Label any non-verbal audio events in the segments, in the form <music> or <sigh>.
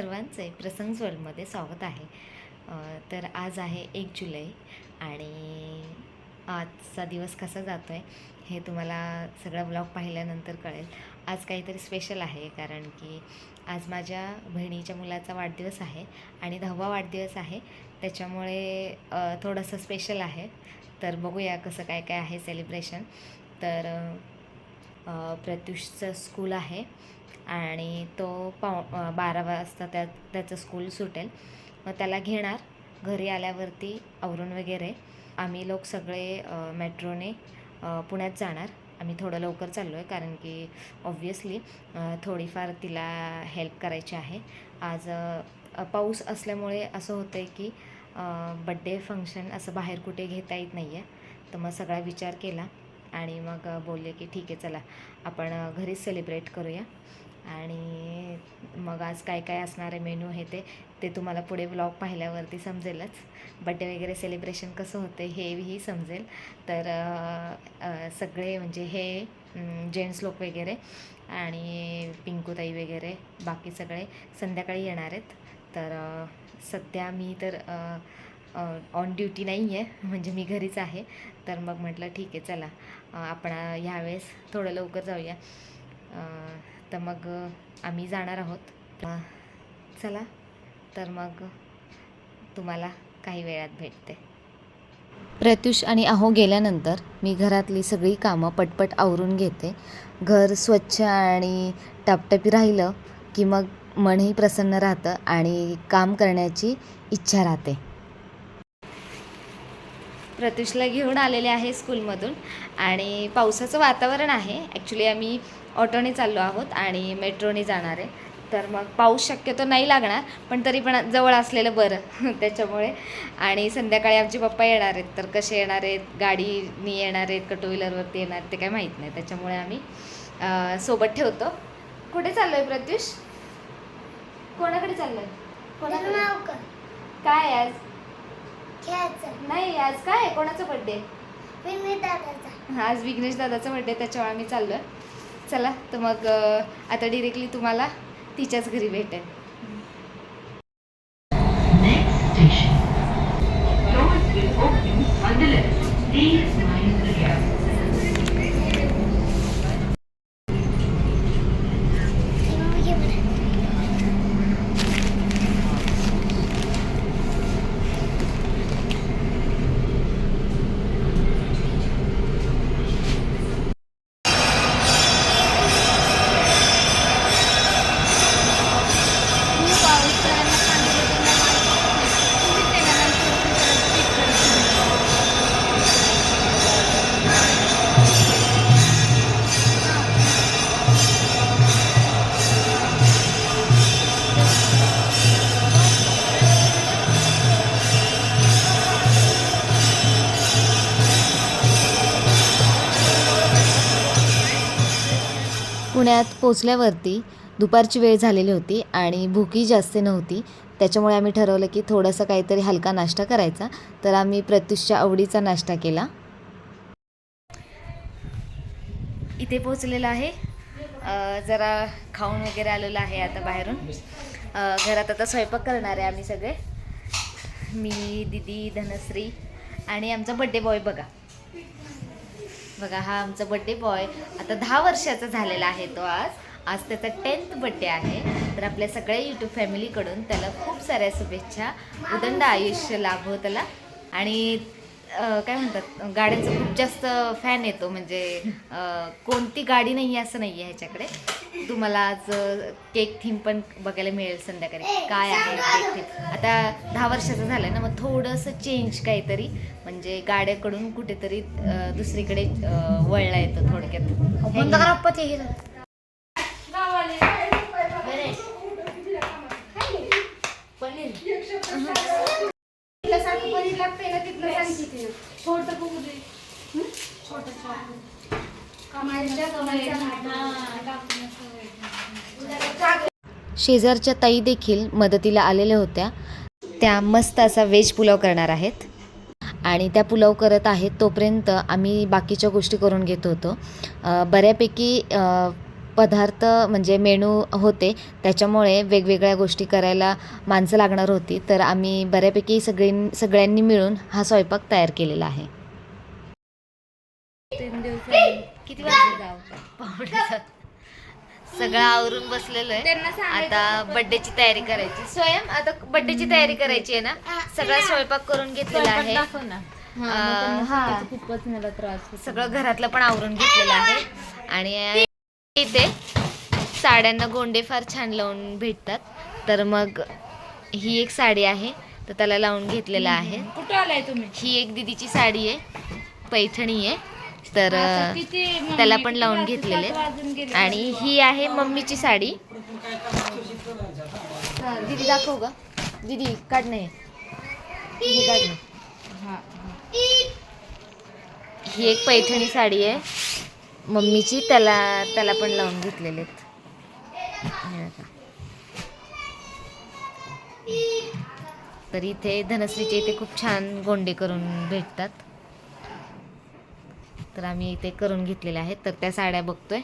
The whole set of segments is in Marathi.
सर्वांचे प्रसंग वर्ल्डमध्ये स्वागत आहे. तर आज आहे एक जुलै आणि आजचा दिवस कसा जातो आहे हे तुम्हाला सगळा ब्लॉग पाहिल्यानंतर कळेल. आज काहीतरी स्पेशल आहे कारण की आज माझ्या बहिणीच्या मुलाचा वाढदिवस आहे आणि दहावा वाढदिवस आहे. त्याच्यामुळे थोडंसं स्पेशल आहे. तर बघूया कसं काय काय आहे सेलिब्रेशन तर प्रत्युषचं स्कूल आहे. आणि तो पाव बारा वाजता त्या त्याचं स्कूल सुटेल. मग त्याला घेणार. घरी आल्यावरती आवरून वगैरे आम्ही लोक सगळे मेट्रोने पुण्यात जाणार. आम्ही थोडं लवकर चाललो आहे कारण की ऑब्व्हियसली थोडीफार तिला हेल्प करायची आहे. आज पाऊस असल्यामुळे असं होतं आहे की बड्डे फंक्शन असं बाहेर कुठे घेता येत नाही आहे तर मग सगळा विचार केला आणि मग बोलले की ठीक आहे चला. आपण घरीच सेलिब्रेट करूया. आणि मग आज काय काय असणार आहे मेनू हे ते ते तुम्हाला पुढे ब्लॉग पाहिल्यावरती समजेलच. बड्डे वगैरे सेलिब्रेशन कसं होते हेही समजेल. तर सगळे म्हणजे हे जेंट्स लोक वगैरे आणि पिंकूताई वगैरे बाकी सगळे संध्याकाळी येणार आहेत. तर सध्या मी तर ऑन ड्युटी नाही आहे म्हणजे मी घरीच आहे. तर मग म्हटलं ठीक आहे चला आपण ह्यावेळेस थोडं लवकर जाऊया. तर मग आम्ही जाणार आहोत. चला तर मग तुम्हाला काही वेळात भेटते. प्रत्युष आणि अहो गेल्यानंतर मी घरातली सगळी कामं पटपट आवरून घेते. घर स्वच्छ आणि टापटपी राहिलं की मग मनही प्रसन्न राहतं आणि काम करण्याची इच्छा राहते. प्रत्युषला घेऊन आलेले आहे स्कूलमधून आणि पावसाचं वातावरण आहे. ॲक्च्युली आम्ही ऑटोने चाललो आहोत आणि मेट्रोने जाणार आहे. तर मग पाऊस शक्यतो नाही लागणार पण तरी पण जवळ असलेलं बरं <laughs> त्याच्यामुळे. आणि संध्याकाळी आमचे पप्पा येणार आहेत तर कसे येणार आहेत गाडीनी येणार आहेत का टू व्हीलरवरती येणार ते काय माहीत नाही. त्याच्यामुळे आम्ही सोबत ठेवतो. कुठे चाललो आहे प्रत्युष? कोणाकडे चाललो आहे कोणाकडे काय आज? नाही आज काय आहे? कोणाचा बड्डे आज विघ्नेश दादाचा बड्डे त्याच्यामुळे आम्ही चाललो आहे चला तर मग आता डिरेक्टली तुम्हाला तिच्याच घरी भेटेल Please, my पुण्यात पोचल्यावरती दुपारची वेळ झालेली होती आणि भूकही जास्त नव्हती. त्याच्यामुळे आम्ही ठरवलं की थोडंसं काहीतरी हलका नाश्ता करायचा. तर आम्ही प्रत्युषच्या आवडीचा नाश्ता केला. इथे पोचलेलं आहे. जरा खाऊन वगैरे आलेलं आहे आता बाहेरून. घरात आता स्वयंपाक करणार आहे आम्ही सगळे. मी दिदी धनश्री आणि आमचा बड्डे बॉय बघा. बघा हा आमचा बड्डे बॉय आता दहा वर्षाचा झालेला आहे तो आज. आज त्याचा टेन्थ बड्डे आहे. तर आपल्या सगळ्या यूट्यूब फॅमिलीकडून त्याला खूप साऱ्या शुभेच्छा. उदंड आयुष्य लाभो त्याला. आणि काय म्हणतात गाड्यांचा खूप जास्त फॅन येतो. म्हणजे कोणती गाडी नाही आहे असं नाही आहे ह्याच्याकडे. तुम्हाला आज केक थीम पण बघायला मिळेल संध्याकाळी. काय आहे केक थीम? आता दहा वर्षाचं झालं ना मग थोडंसं चेंज काहीतरी. म्हणजे गाड्याकडून कुठेतरी दुसरीकडे वळला येतो थोडक्यात. पनीर. ना तिथलं छोट छोट. शेजारच्या ताई देखील मदतीला आलेल्या होत्या. त्या मस्त असा व्हेज पुलाव करणार आहेत. आणि त्या पुलाव करत आहेत तोपर्यंत आम्ही बाकीच्या गोष्टी करून घेत होतो. बऱ्यापैकी पदार्थ म्हणजे मेनू होते. त्याच्यामुळे वेगवेगळ्या गोष्टी करायला माणसं लागणार होती. तर आम्ही बऱ्यापैकी सगळी सगळ्यांनी मिळून हा स्वयंपाक तयार केलेला आहे. तीन दिवस किती वाजता जाऊ? सगळं आवरून बसलेलो आहे. आता बर्थडेची तयारी करायची. स्वयं आता बर्थडेची तयारी करायची आहे ना? सगळा स्वयंपाक करून घेतलेला आहे. खूपच मला त्रास. सगळं घरातलं पण आवरून घेतलेलं आहे. आणि इथे साड्यांना गोंडे फार छान लावून भेटतात. तर मग ही एक साडी आहे. तर त्याला लावून घेतलेलं आहे. कुठं आलाय तुम्ही? ही एक दिदीची साडी आहे. पैठणी आहे. तर त्याला पण लावून? घेतलेले. आणि ही आहे मम्मीची साडी हा, दीदी दाखव ग दीदी काढ नाही ही. हा, ही एक पैठणी साडी आहे मम्मीची त्याला त्याला पण लावून घेतलेले. तर इथे धनश्रीचे इथे खूप छान गोंडे करून भेटतात तर आम्ही इथे करून घेतलेले आहेत. तर त्या साड्या बघतोय.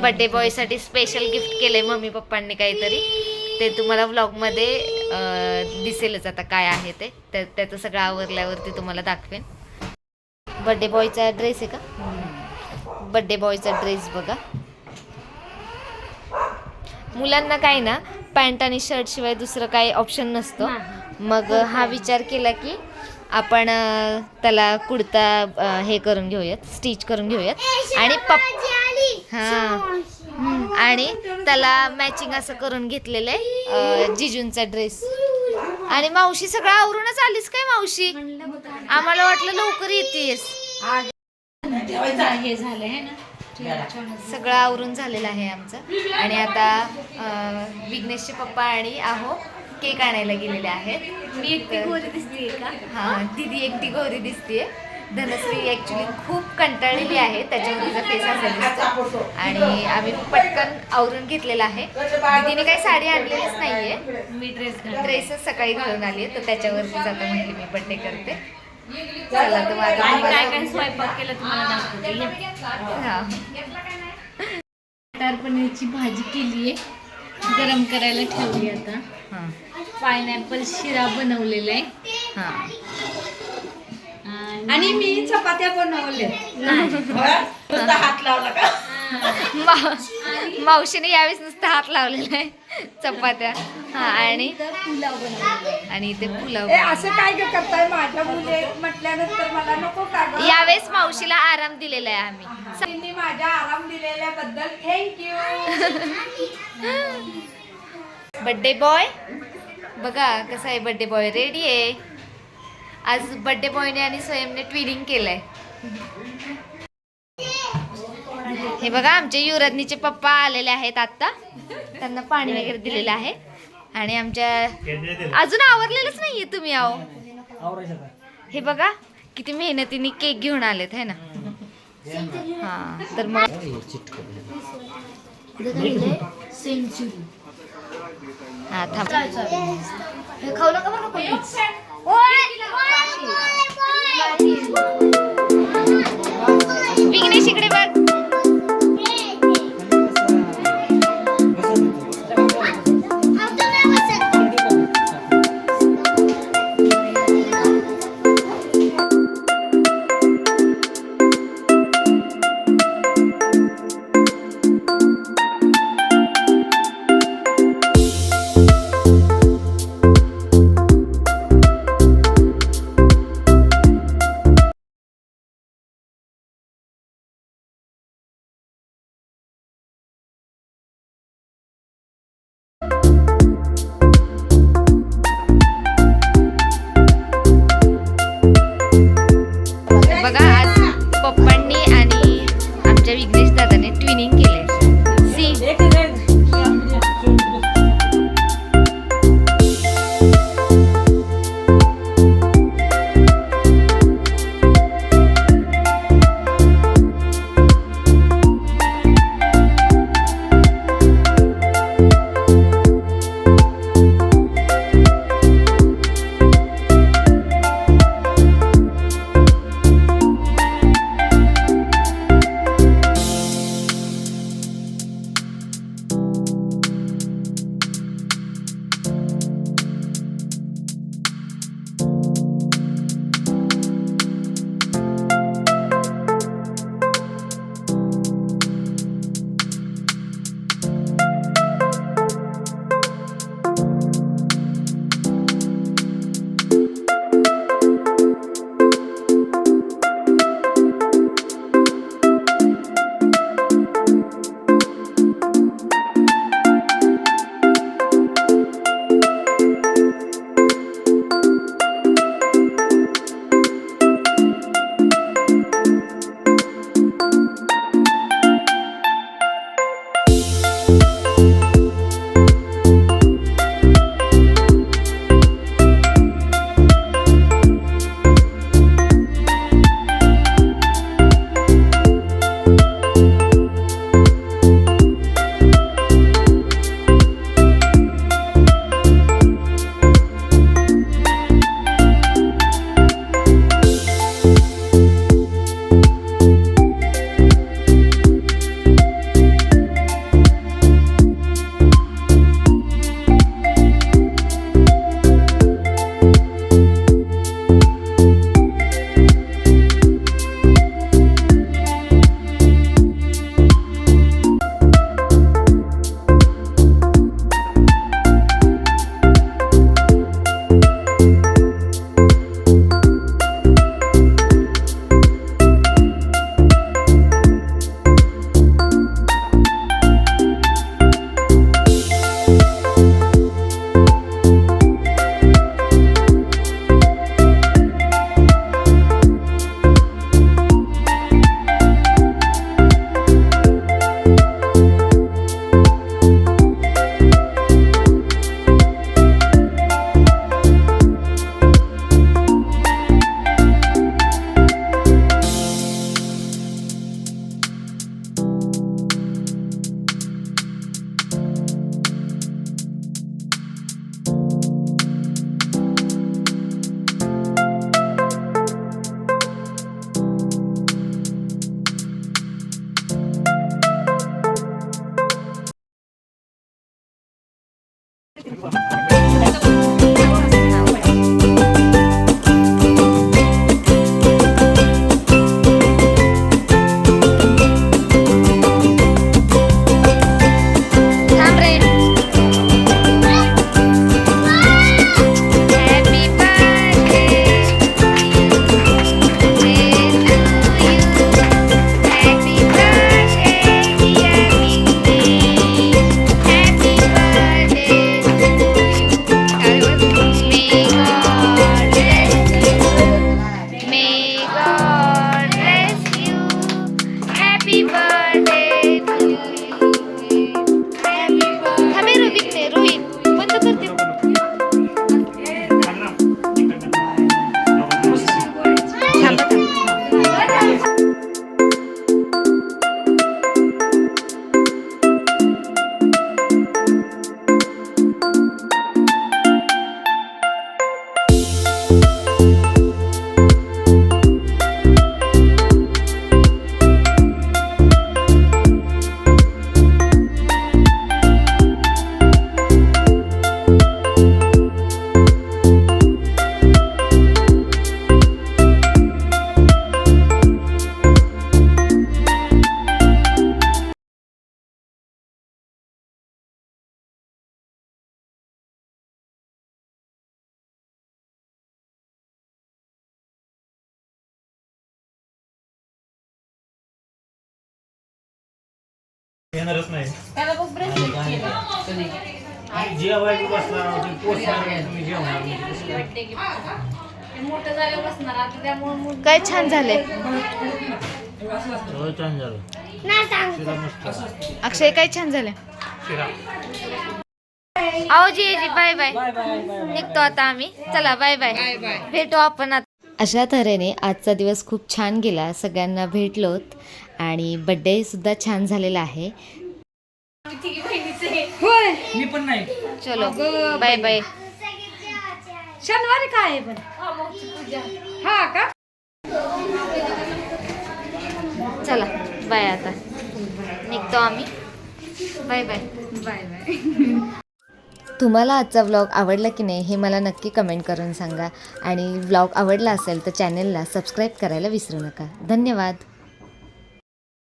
बड्डे बॉयसाठी स्पेशल गिफ्ट केलंय मम्मी पप्पांनी काहीतरी. ते तुम्हाला व्लॉगमध्ये दिसेलच आता काय आहे ते. त्या- त्याचं सगळं आवरल्यावरती तुम्हाला दाखवेन. बड्डे बॉयचा ड्रेस आहे का? बड्डे बॉयचा ड्रेस बघा. मुलांना काय ना पॅन्ट आणि शर्ट शिवाय दुसरं काही ऑप्शन नसतो. मग हा विचार केला की आपण त्याला कुर्ता अं, हे करून घेऊयात स्टिच करून घेऊयात. आणि पप हां. आणि त्याला मॅचिंग असं करून घेतलेलं आहे जिजूंचा ड्रेस आणि मावशी सगळं आवरूनच आलीस काय मावशी? आम्हाला वाटलं लवकर येतेस. हे झालं आहे ना? सगळं आवरून झालेलं आहे आमचं. आणि आता विघ्नेशचे पप्पा आणि आहो केक आणायला गेलेले आहेत. मी एकटी गोरी दिसते का? हा दीदी एकटी गौरी दिसतीये. धनश्री ऍक्च्युली खूप कंटाळलेली आहे त्याच्यामुळे तिचा फेस असा दिसतो. आणि आम्ही पटकन आवरून घेतलेला आहे. दीदीने काही साडी आणलेलीच नाहीये. मी ड्रेस ड्रेसच सकाळी घालून आली आहे तर त्याच्यावरती जातो म्हटली मी बड्डे करते. चला तर आणि काय काय स्वयंपाक केला तुम्हाला दाखवते. हा. पनीरची भाजी केली आहे गरम करायला ठेवली आता. हा. पायनॅपल शिरा बनवलेला आहे. हा. आणि मी चपात्या बनवल्या. नुसता हात लावला का? मा- मावशीने यावेळेस नुसता हात लावलेला आहे. चपात्या. हा आणि पुलाव बनवलेला. आणि इथे पुलाव ए असं काय ग करताय? माझ्या मुली आहेत म्हटल्यानंतर मला नको का ग? यावेळेस मावशीला आराम दिलेला आहे आम्ही. तिने माझ्या आराम दिलेल्याबद्दल थँक्यू बड्डे बॉय बघा कसा आहे बड्डे बॉय रेडी आहे? आज बड्डे बॉयने आणि स्वयंने ट्विनिंग केलंय. हे बघा आमचे युवराजनीचे पप्पा आलेले आहेत आत्ता. त्यांना पाणी वगैरे दिलेलं आहे. आणि आमच्या अजून आवरलेलंच नाहीये तुम्ही आहो. हे बघा किती मेहनतीने केक घेऊन आलेत है ना? हा तर मग हा थांब बघा आज पप्पांनी आणि आमच्या विघ्नेश दादाने ट्विनिंग केलं येणारच नाही. जेवायला पोचणार नाही, तुम्ही जेवणार नाही. मोठं झालं बसणार आता त्यामुळे काय छान झाले हो, छान झालं. अक्षय काय छान झाले? आओ जी जी बाय बाय. निघतो आता आम्ही. चला बाय बाय. भेटू आपण आता. अशा तऱ्हेने आजचा दिवस खूप छान गेला. सगळ्यांना भेटलोत. आणि बड्डे सुद्धा छान झालेला आहे. होय. चलो. Bye bye. शनिवारी काय आहे पण? हा का? चला बाय आता. निघतो आम्ही. Bye bye. Bye bye. तुम्हाला आजचा व्लॉग आवडला की नाही हे मला नक्की कमेंट करून सांगा. आणि व्लॉग आवडला असेल तर चॅनेलला सबस्क्राईब करायला विसरू नका. धन्यवाद.